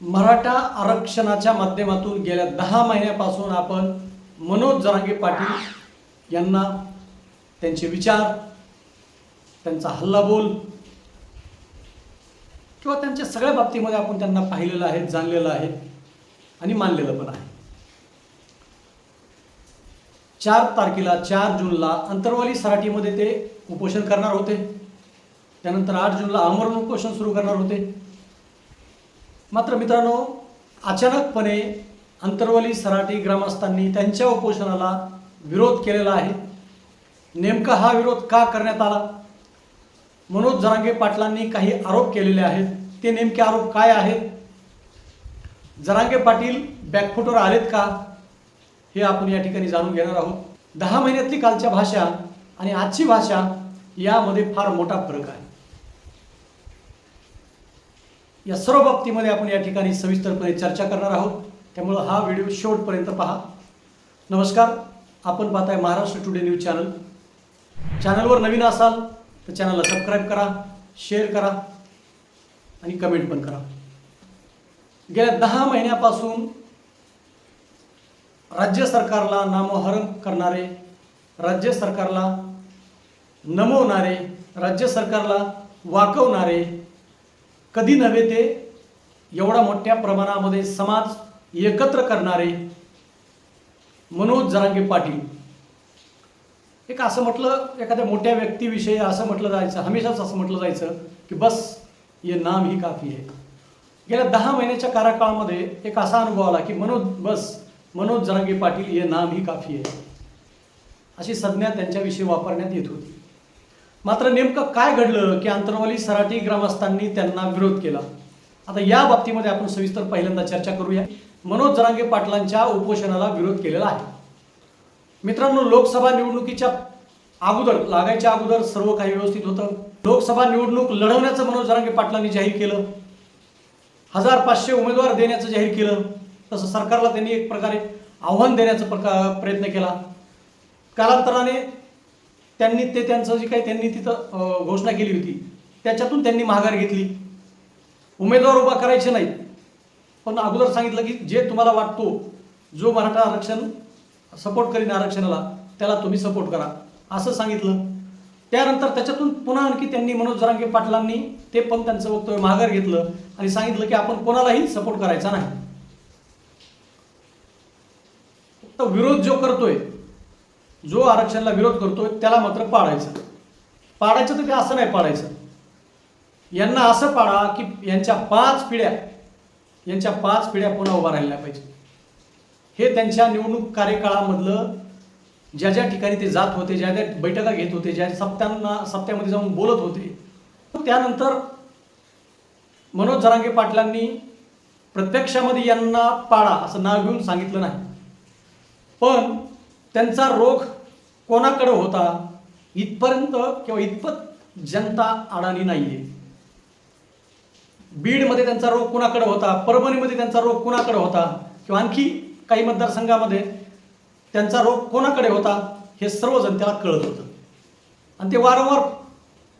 मराठा आरक्षणाच्या माध्यमातून गेल्या दहा महिन्यापासून आपण मनोज जरांगे पाटील यांना त्यांचे विचार त्यांचा हल्लाबोल किंवा त्यांच्या सगळ्या बाबतीमध्ये आपण त्यांना पाहिलेलं आहे जाणलेलं आहे आणि मानलेलं पण आहे. चार तारखेला चार जूनला अंतरवाली सराटीमध्ये ते उपोषण करणार होते. त्यानंतर आठ जूनला आमरण उपोषण सुरू करणार होते. मात्र मित्रांनो अचानकपणे अंतरवली सराटी ग्रामस्थांनी त्यांच्या उपोषणाला विरोध केलेला आहे. नेमका हा विरोध का करण्यात आला? मनोज जरांगे पाटलांनी काही आरोप केलेले आहेत. ते नेमके आरोप काय आहेत? जरांगे पाटील बॅकफुटवर आलेत का? हे आपण या ठिकाणी जाणून घेणार आहोत. दहा महिन्यातली कालच्या भाषा आणि आजची भाषा यामध्ये फार मोठा फरक आहे. या सर्व बाबतीमध्ये आपण या ठिकाणी सविस्तरपणे चर्चा करणार आहोत. त्यामुळं हा व्हिडिओ शेवटपर्यंत पहा. नमस्कार. आपण पाहताय महाराष्ट्र टुडे न्यूज चॅनल चॅनलवर नवीन असाल तर चॅनलला सबस्क्राईब करा शेअर करा आणि कमेंट पण करा. गेल्या दहा महिन्यापासून राज्य सरकारला नामोहरम करणारे राज्य सरकारला नमवणारे राज्य सरकारला वाकवणारे कधी नव्हे ते एवढा मोठ्या प्रमाणामध्ये समाज एकत्र करणारे मनोज जरांगे पाटील. एक असं म्हटलं एखाद्या मोठ्या व्यक्तीविषयी असं म्हटलं जायचं हमेशाच असं म्हटलं जायचं की बस ये नाम ही काफी आहे. गेल्या दहा महिन्याच्या कार्यकाळामध्ये एक असा अनुभव आला की मनोज बस मनोज जरांगे पाटील ये नाम ही काफी आहे. अशी संज्ञा त्यांच्याविषयी वापरण्यात येत होती. मात्र नेमकं काय घडलं की अंतरवाली सराटी ग्रामस्थांनी त्यांना विरोध केला? आता या बाबतीमध्ये आपण सविस्तर पहिल्यांदा चर्चा करूया. मनोज जरांगे पाटलांच्या उपोषणाला विरोध केलेला आहे. मित्रांनो लोकसभा निवडणुकीच्या अगोदर लागायच्या अगोदर सर्व काही व्यवस्थित होतं. लोकसभा निवडणूक लढवण्याचं मनोज जरांगे पाटलांनी जाहीर केलं. हजार पाचशे उमेदवार देण्याचं जाहीर केलं. तसं सरकारला त्यांनी एक प्रकारे आव्हान देण्याचा प्रका प्रयत्न केला. कालांतराने त्यांनी ते त्यांचं जे काही त्यांनी तिथं घोषणा केली होती त्याच्यातून त्यांनी माघार घेतली. उमेदवार उभा करायचे नाहीत. पण अगोदर सांगितलं की जे तुम्हाला वाटतो जो मराठा आरक्षण सपोर्ट करीन आरक्षणाला त्याला तुम्ही सपोर्ट करा. असं सांगितलं. त्यानंतर त्याच्यातून पुन्हा आणखी त्यांनी मनोज जरांगे पाटलांनी ते पण त्यांचं वक्तव्य माघार घेतलं आणि सांगितलं की आपण कोणालाही सपोर्ट करायचा नाही. फक्त विरोध जो करतोय जो आरक्षणाला विरोध करतोय त्याला मात्र पाळायचं पाडायचं तर ते असं नाही पाडायचं. यांना असं पाडा की यांच्या पाच पिढ्या यांच्या पाच पिढ्या पुन्हा उभा राहिल्या पाहिजे. हे त्यांच्या निवडणूक कार्यकाळामधलं ज्या ज्या ठिकाणी ते जात होते ज्या ज्या बैठका घेत होते ज्या सप्त्यांना सप्त्यामध्ये जाऊन बोलत होते त्यानंतर मनोज जरांगे पाटलांनी प्रत्यक्षामध्ये यांना पाडा असं नाव घेऊन सांगितलं नाही. पण त्यांचा रोख कोणाकडं होता? इथपर्यंत किंवा इतपत जनता अडाणी नाहीये. बीडमध्ये त्यांचा रोग कुणाकडे होता? परभणीमध्ये त्यांचा रोग कुणाकडे होता? किंवा आणखी काही मतदारसंघामध्ये त्यांचा रोग कोणाकडे होता? हे सर्वजण त्याला कळत होतं. आणि ते वारंवार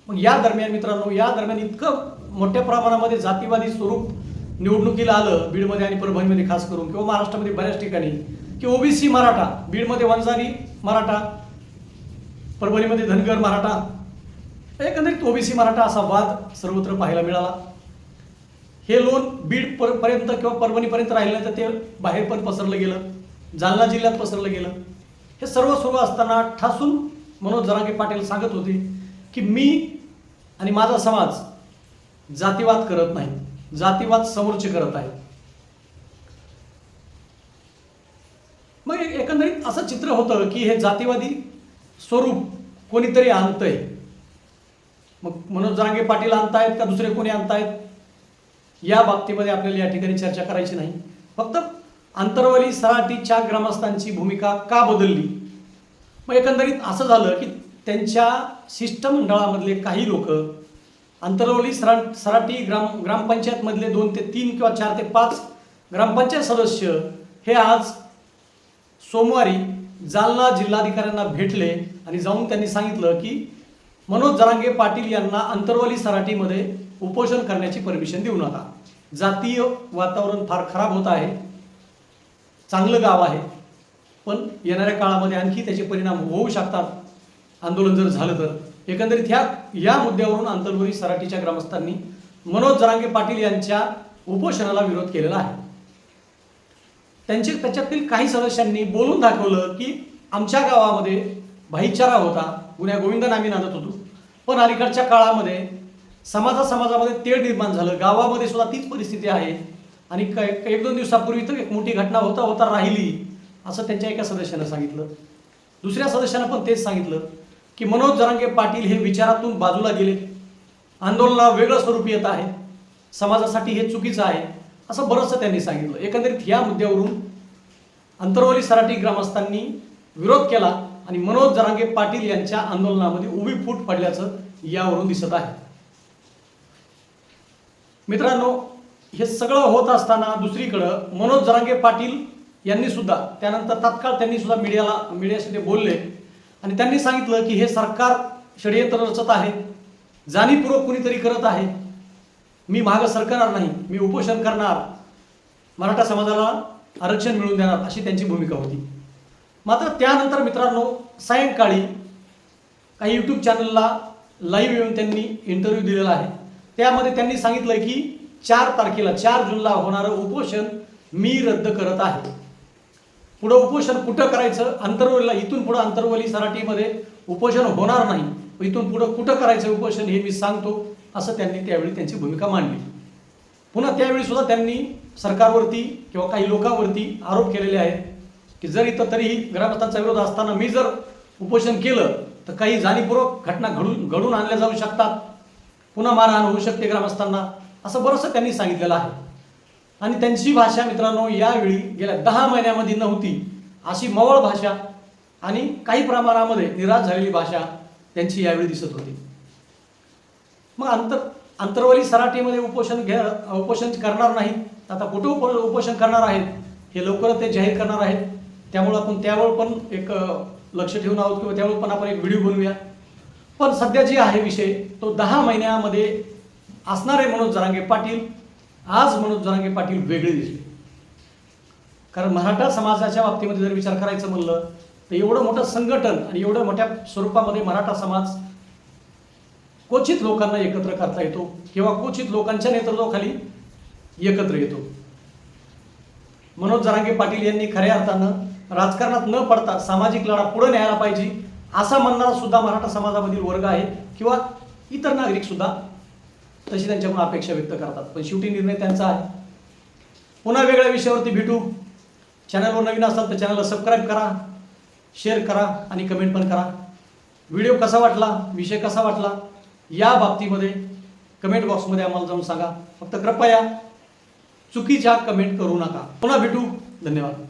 मग या दरम्यान मित्रांनो या दरम्यान इतकं मोठ्या प्रमाणामध्ये जातीवादी स्वरूप निवडणुकीला आलं बीडमध्ये आणि परभणीमध्ये खास करून किंवा महाराष्ट्रामध्ये बऱ्याच ठिकाणी. की ओबीसी मराठा बीडमध्ये वंजारी मराठा परभणीमध्ये धनगर मराठा एकंदरीत ओबीसी मराठा असा वाद सर्वत्र पाहायला मिळाला. हे लोन बीड पर पर्यंत किंवा परभणीपर्यंत राहिलं नाही तर ते बाहेर पण पसरलं गेलं जालना जिल्ह्यात पसरलं गेलं. हे सर्व सुरू असताना ठासून मनोज जरांगे पाटील सांगत होते की मी आणि माझा समाज जातीवाद करत नाही जातीवाद समोरचे करत आहे मग एक- एकंदरीत असं चित्र होतं की हे जातीवादी स्वरूप कोणीतरी आणतंय. मग मनोज जरांगे पाटील आणतायत का दुसरे कोणी आणतायत? या बाबतीमध्ये आपल्याला या ठिकाणी चर्चा करायची नाही. फक्त आंतरवली सराटीच्या ग्रामस्थांची भूमिका का बदलली? मग एकंदरीत असं झालं की त्यांच्या शिष्टमंडळामधले काही लोक आंतरवली सरा सराटी ग्राम ग्रामपंचायतमधले दोन ते तीन किंवा चार ते पाच ग्रामपंचायत सदस्य हे आज सोमवारी जालना जिल्हाधिकाऱ्यांना भेटले आणि जाऊन त्यांनी सांगितलं की मनोज जरांगे पाटील यांना अंतरवली सराटीमध्ये उपोषण करण्याची परमिशन देऊ नका. जातीय वातावरण फार खराब होत आहे. चांगलं गाव आहे. पण येणाऱ्या काळामध्ये आणखी त्याचे परिणाम होऊ शकतात. आंदोलन जर झालं तर. एकंदरीत ह्या या मुद्द्यावरून अंतरवली सराटीच्या ग्रामस्थांनी मनोज जरांगे पाटील यांच्या उपोषणाला विरोध केलेला आहे. त्यांचे त्याच्यातील काही सदस्यांनी बोलून दाखवलं की आमच्या गावामध्ये भाईचारा होता. गुन्ह्या गोविंद आम्ही नांदत होतो. पण अलीकडच्या काळामध्ये समाजा समाजामध्ये तेढ निर्माण झालं. गावामध्ये सुद्धा तीच परिस्थिती आहे. आणि एक दोन दिवसापूर्वी तर एक मोठी घटना होता होता राहिली असं त्यांच्या एका सदस्यानं सांगितलं. दुसऱ्या सदस्यानं पण तेच सांगितलं की मनोज जरांगे पाटील हे विचारातून बाजूला गेले. आंदोलनाला वेगळं स्वरूप येत आहे. समाजासाठी हे चुकीचं आहे. असं बरंचसं त्यांनी सांगितलं. एकंदरीत या मुद्द्यावरून अंतरवली सराटी ग्रामस्थांनी विरोध केला आणि मनोज जरांगे पाटील यांच्या आंदोलनामध्ये उभी फूट पडल्याचं यावरून दिसत आहे. मित्रांनो हे सगळं होत असताना दुसरीकडं मनोज जरांगे पाटील यांनी सुद्धा त्यानंतर तात्काळ त्यांनी सुद्धा मीडियाला मीडियाशी ते बोलले आणि त्यांनी सांगितलं की हे सरकार षडयंत्र रचत आहे जाणीवपूर्वक कुणीतरी करत आहे. मी मागं सरकणार नाही मी उपोषण करणार. मराठा समाजाला आरक्षण मिळवून देणार अशी त्यांची भूमिका होती. मात्र त्यानंतर मित्रांनो सायंकाळी काही यूट्यूब चॅनलला लाईव्ह येऊन त्यांनी इंटरव्ह्यू दिलेला आहे. त्यामध्ये त्यांनी सांगितलं की चार तारखेला चार जूनला होणारं उपोषण मी रद्द करत आहे. पुढं उपोषण कुठं करायचं? अंतरवलीला इथून पुढं अंतरवली सराटीमध्ये उपोषण होणार नाही. इथून पुढं कुठं करायचं उपोषण हे मी सांगतो. असं त्यांनी त्यावेळी त्यांची भूमिका मांडली. पुन्हा त्यावेळी सुद्धा त्यांनी सरकारवरती किंवा काही लोकांवरती आरोप केलेले आहेत की जर इथं तरीही ग्रामस्थांचा विरोध असताना मी जर उपोषण केलं तर काही जाणीवपूर्वक घटना घडून घडून आणल्या जाऊ शकतात. पुन्हा मारहाण होऊ शकते ग्रामस्थांना असं बरंचसं त्यांनी सांगितलेलं आहे. आणि त्यांची भाषा मित्रांनो यावेळी गेल्या दहा महिन्यामध्ये नव्हती अशी मवळ भाषा आणि काही प्रमाणामध्ये निराश झालेली भाषा त्यांची यावेळी दिसत होती. मग अंतर अंतरवली सराटीमध्ये उपोषण घे उपोषण करणार नाही. आता कुठं उप उपोषण करणार आहेत? हे लवकरच ते जाहीर करणार आहेत. त्यामुळं आपण त्यावर पण एक लक्ष ठेवून आहोत किंवा त्यावर पण आपण एक व्हिडिओ बनवूया. पण सध्या जे आहे विषय तो दहा महिन्यामध्ये असणारे मनोज जरांगे पाटील आज मनोज जरांगे पाटील वेगळे दिसले. कारण मराठा समाजाच्या बाबतीमध्ये जर विचार करायचं म्हणलं तर एवढं मोठं संघटन आणि एवढं मोठ्या स्वरूपामध्ये मराठा समाज क्वचित लोकांना एकत्र करता येतो किंवा क्वचित लोकांच्या नेतृत्वाखाली एकत्र येतो. मनोज जरांगे पाटील यांनी खऱ्या अर्थानं राजकारणात न पडता सामाजिक लढा पुढे न्यायला पाहिजे असा म्हणणारा सुद्धा मराठा समाजामधील वर्ग आहे किंवा इतर नागरिक सुद्धा तशी त्यांच्याकडून अपेक्षा व्यक्त करतात. पण शेवटी निर्णय त्यांचा आहे. पुन्हा वेगळ्या विषयावरती भेटू. चॅनलवर नवीन असाल तर चॅनलला सबस्क्राईब करा शेअर करा आणि कमेंट पण करा. व्हिडिओ कसा वाटला? विषय कसा वाटला? या बाबतीमध्ये कमेंट बॉक्समध्ये आम्हाला जाऊन सांगा. फक्त कृपया चुकीच्या कमेंट करू नका. पुन्हा भेटू. धन्यवाद.